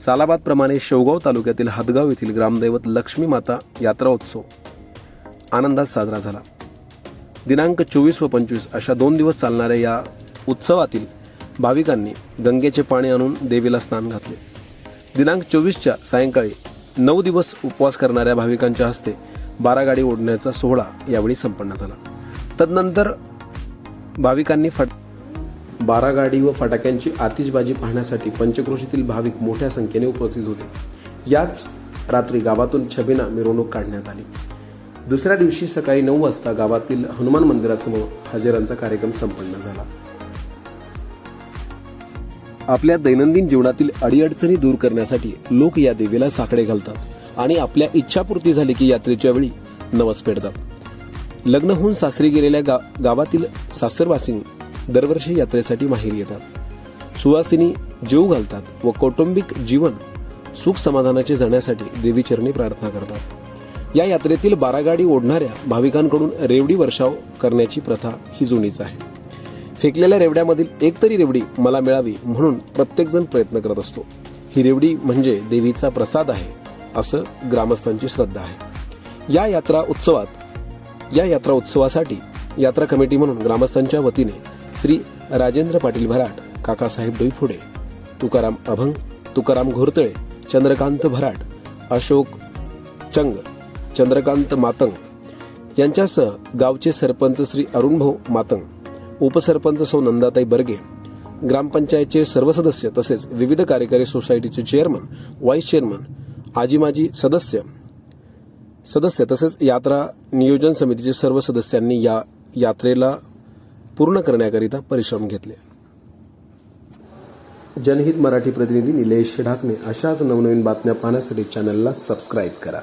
सालाबादप्रमाणे शेवगाव तालुक्यातील हदगाव येथील ग्रामदैवत लक्ष्मी माता यात्रा उत्सव आनंदात साजरा झाला. दिनांक चोवीस व पंचवीस अशा दोन दिवस चालणाऱ्या या उत्सवातील भाविकांनी गंगेचे पाणी आणून देवीला स्नान घातले. दिनांक चोवीसच्या सायंकाळी नऊ दिवस उपवास करणाऱ्या भाविकांच्या हस्ते बारा गाडी ओढण्याचा सोहळा यावेळी संपन्न झाला. तदनंतर भाविकांनी फट बारा गाडी व फटाक्यांची आतिषबाजी पाहण्यासाठी पंचक्रोशीतील भाविक मोठ्या संख्येने उपस्थित होते. याच रात्री गावातून छबिना मिरवणूक काढण्यात आली. दुसऱ्या दिवशी सकाळी नऊ वाजता गावातील हनुमान मंदिरासमोर हजेरांचा कार्यक्रम संपन्न झाला. आपल्या दैनंदिन जीवनातील अडीअडचणी दूर करण्यासाठी लोक या देवीला साकडे घालतात आणि आपल्या इच्छापूर्ती झाली की यात्रेच्या वेळी नवस फेडतात लग्न होऊन सासरी गेलेल्या गा गावातील सासरवासिनी दरवर्षी यात्रेसाठी माहेरी येतात. सुवासिनी जीव घालतात व कौटुंबिक जीवन सुख समाधानाचे जाण्यासाठी देवीचरणी प्रार्थना करतात. या यात्रेतील बारागाडी ओढणाऱ्या भाविकांकडून रेवडी वर्षाव करण्याची प्रथा ही जुनीच आहे. फेकलेल्या रेवड्यामधील एक तरी रेवडी मला मिळावी म्हणून प्रत्येकजण प्रयत्न करत असतो. ही रेवडी म्हणजे देवीचा प्रसाद आहे असं ग्रामस्थांची श्रद्धा आहे. या यात्रा उत्सवात या यात्रा उत्सवासाठी यात्रा कमिटी म्हणून ग्रामस्थांच्या वतीने श्री राजेंद्र पाटील भराट काकासाहेब डोईफुडे तुकाराम अभंग तुकाराम घोरतळे चंद्रकांत भराट अशोक चंग चंद्रकांत मातंग यांच्यासह गावचे सरपंच श्री अरुणभाऊ मातंग उपसरपंच सौ नंदाताई बर्गे ग्रामपंचायतचे सर्व सदस्य तसेच विविध कार्यकारी सोसायटीचे चेअरमन व्हाईस चेअरमन आजी माजी सदस्य सदस्य तसेच यात्रा नियोजन समितीचे सर्व सदस्यांनी या यात्रेला पूर्ण करण्याकरिता परिश्रम घेतले. जनहित मराठी प्रतिनिधी निलेश ढाकणे अशाच नवनवीन बातम्या पाहण्यासाठी चॅनलला सबस्क्राईब करा.